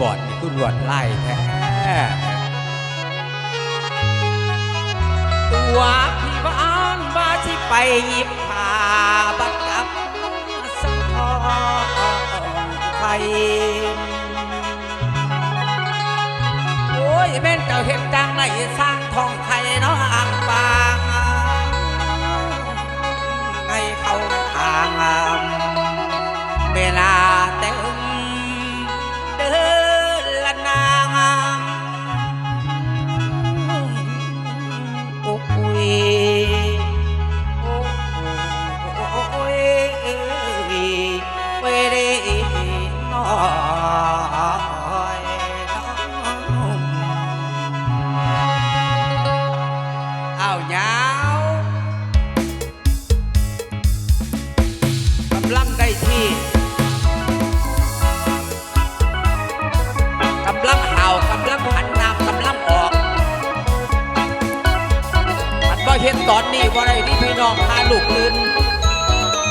บอดนี่คือลวดลายแท้ตัวพี่บ้านว่าสิไปหยิบผ้าบัดกับสังทองไทยโอ้ยแม่นเจ้าเห็นจังในสร้างทองำลังได้ที่กำลังเห่ากำลังหันน้ำกำลังออกอันว่าเห็นตอนนี้ว่าไรนี่พี่น้องพาลูกลืน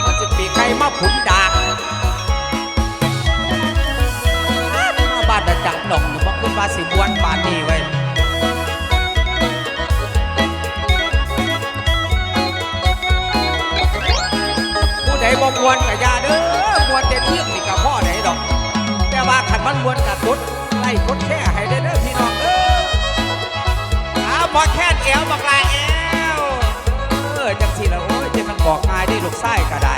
มันจะปีใครมาขุนดากมาบ้านตะจักหนองอยู่มาขึ้นมาสิบวนป่านนี้ ใดบ่มวนกับยาเด้อมวนจะเที่ยงนี่กับพ่อไหนดอก แต่ว่าขันมันมวนกับกดไล่กดแค่ให้ได้เด้อพี่น้องเด้อเอาบอแค่เอวบอกลายเอวเออจังสิละโอ้ยจะมันบอกง่ายได้ลูกไส้กระได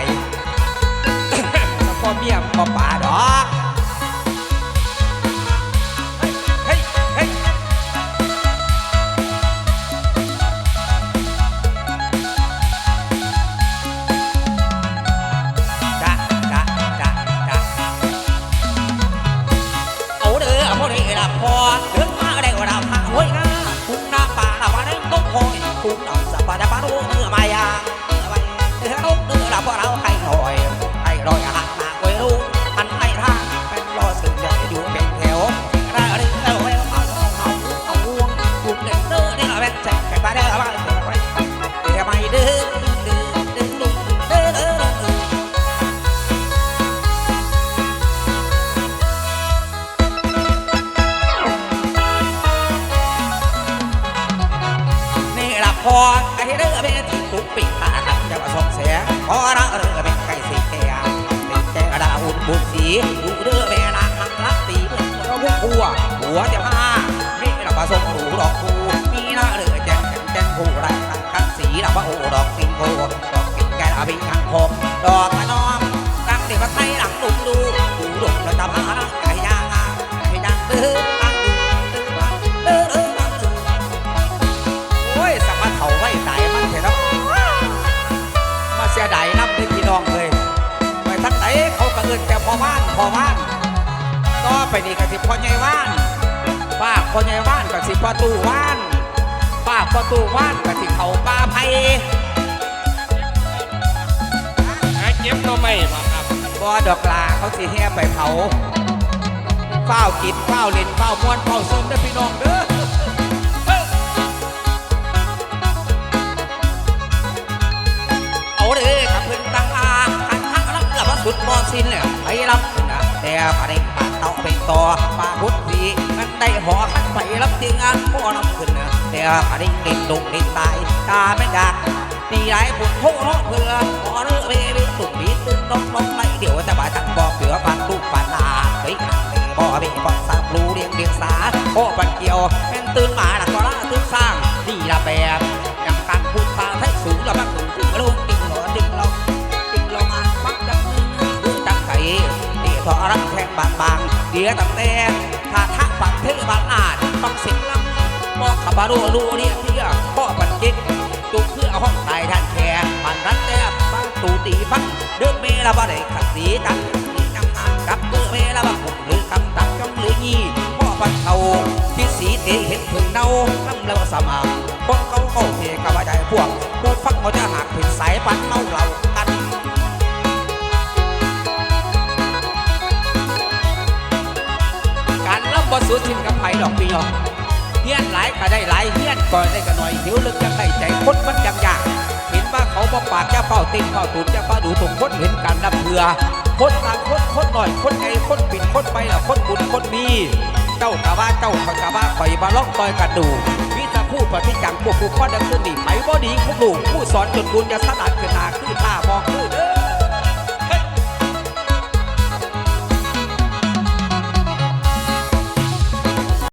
แล้วพ่อเมียพ่อป่าดอก คอ นี่ละพอไอ้เรื่องเป็นที่ตุกปิดตาหันจะมาส่งเสียพอระเรื่องเป็นไก่สีแก่เป็นแก่ดาอุ่นบุญสีดูเรื่อเป็นนักลักตีเพื่อนเราพวกผัวหัวจะมานี่ละมาส่งดูดอกคูมีหน้าเรื่องแจงแจงผู้ไรตั้งกันสีละว่าโอ้ดอกสิงโกดอกสิงแก่ละบิงทางพงดอกกระน้อง ว้ตายมันเถอะเนาะมาเสียดายน้ำเลยพี่น้องเลยไปทั้งไหนเขาก็เอินแต่พ่อบ้านพ่อบ้านก็ไปนี่ก็สิพ่อใหญ่บ้านป้าพ่อใหญ่บ้านก็สิพ่อตู้บ้านป้าพ่อตู้บ้านก็สิเขาป้าไผ่หาเก็บหน่อไม่บ่ครับบ่ดอกลาเขาสิแห่ไปเผาเฝ้าวกินเฝ้าวเล่นเฝ้าวม้วนเฝ้าวซึมเด้อพี่น้องเด้อ ไปรับนะแต่ปาเด้งปาเต่าเป็นต่อปาพุทธีมันได้หอคันไปรับจริงอะบ่อนำขึ้นนะแต่ปาเด้งเด็กลงเด็กตายตาแม่ดักตีหลายบุญโทเนาะเพื่อขอเรือเบเบตุกปีตึ้งน้องน้องไหลเดี๋ยวจะบายทั้งบ่เผือปันลูกปันนาเฮ้ยบ่อเบบ่สางรู้เรียงเรียงสาบ่ปันเกี่ยวแม่นตื่นมาหลักก็ละตื่นสร้างนี่ละแบบ เดียตั้งแต่ถ้าทักปักเทบางอาจต้องเสียงลำบอกขับรูรูเรียกเที่ยพ่อปันกิดตุกเพื่อห้องตายท่านแค่ปันรักแต่ปังตูตีฟังเดือดเมละบ่ได้ขัดสีตังนี่จำงานกับเดือดเมละบ่ผมหรือคำตักจ้องหรือยี่พ่อปันเขาที่สีเตเห็นถึงเน่าน้ำแล้วสมางคนเขาเขาเทกับใจพวกผู้ฟังเขาจะหักถึงสายปันเมาเรา กันการรับบสูสินกับไผ่ดอกปีหรอกเฮี้ยนหลายก็ได้หลายเฮี้ยนก่อนได้ก็หน่อยหิวลึกยังได้ใจคนมันยังยากเห็นว่าเขาบอกปากจะเฝ้าตินเฝ้าตุนจะเฝ้าดูถูกคนเห็นการนับเถื่อคนต่างคนคนหน่อยคนไงคนปิดคนไปละคนบุญคนมี เจ้ากะว่าเจ้าข่อยกะว่าข่อยบาล่องต่อยกันดูวิจะคู่ปฏิจังพวกผู้ข้อดังขึ้นนี่ไผบ่ดีพวกลูกผู้สอนจนบุญจะสลัดขึ้นหนา